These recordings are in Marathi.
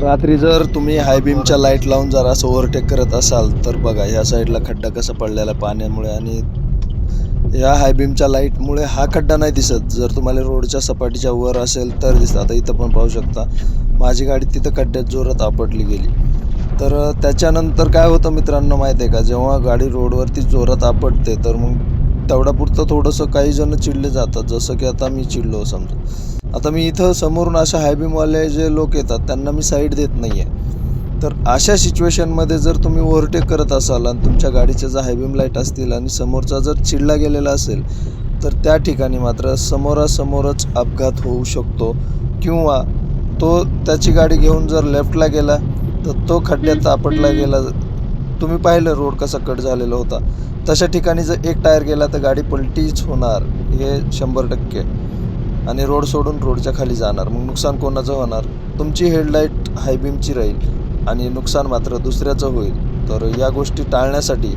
रात्री जर तुम्ही हायबीमच्या लाइट लावून जर असं ओव्हरटेक करत असाल तर बघा ह्या साईडला खड्डा कसा पडलेला पाण्यामुळे आणि या हायबीमच्या लाईटमुळे हा खड्डा नाही दिसत. जर तुम्हाला रोडच्या सपाटीच्या वर असेल तर दिसतं आता इथं पण पाहू शकता माझी गाडी तिथं खड्ड्यात जोरात आपटली गेली. तर त्याच्यानंतर काय होतं मित्रांनो माहिती आहे का? जेव्हा गाडी रोडवरती जोरात आपटते तर मग तेवढ्यापुरतं थोडंसं काही जण चिडले जातात. जसं की आता मी चिडलो समजा. आता मी इथं समोरून अशा हायबीमवाले जे लोक येतात त्यांना मी साईड देत नाही आहे तर अशा सिच्युएशनमध्ये जर तुम्ही ओव्हरटेक करत असाल आणि तुमच्या गाडीच्या जर हायबीम लाइट असतील आणि समोरचा जर चिडला गेलेला असेल तर त्या ठिकाणी मात्र समोरासमोरच अपघात होऊ शकतो. किंवा तो त्याची गाडी घेऊन जर लेफ्टला गेला तर तो खड्ड्यात आपटला गेला तुम्ही पाहिलं रोड कसा कट झालेला होता? तशा ठिकाणी जर एक टायर गेला तर गाडी पलटीच होणार हे शंभर टक्के. आणि रोड सोडून रोडच्या खाली जाणार मग नुकसान कोणाचं होणार? तुमची हेडलाईट हायबीमची राहील आणि नुकसान मात्र दुसऱ्याचं होईल. तर या गोष्टी टाळण्यासाठी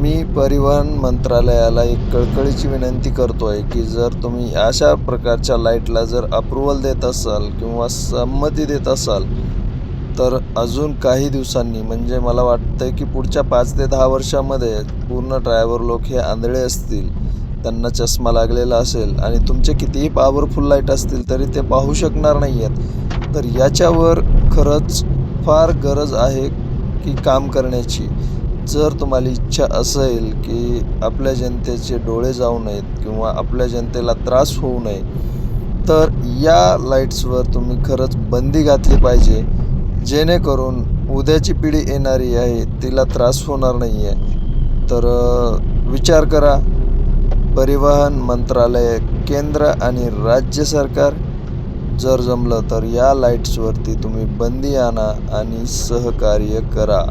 मी परिवहन मंत्रालयाला एक कळकळीची विनंती करतो आहे की जर तुम्ही अशा प्रकारच्या लाईटला जर अप्रुव्हल देत असाल किंवा संमती देत असाल तर अजून काही दिवसांनी म्हणजे मला वाटतं की पुढच्या पाच ते दहा वर्षामध्ये पूर्ण ड्रायव्हर लोक हे आंधळे असतील त्यांना चष्मा लागलेला असेल आणि तुमचे कितीही पॉवरफुल लाइट असतील तरी ते पाहू शकणार नाही आहेत तर याच्यावर खरंच फार गरज आहे की काम करण्याची. जर तुम्हाला इच्छा असेल की आपल्या जनतेचे डोळे जाऊ नयेत किंवा आपल्या जनतेला त्रास होऊ नये तर या लाईट्सवर तुम्ही खरंच बंदी घातली पाहिजे. जेणेकरून उद्याची पिढी येणारी आहे तिला त्रास होणार नाही आहे तर विचार करा. परिवहन मंत्रालय केंद्र आणि राज्य सरकार जर जमलं तर या लाईट्सवरती तुम्ही बंदी आणा आणि सहकार्य करा.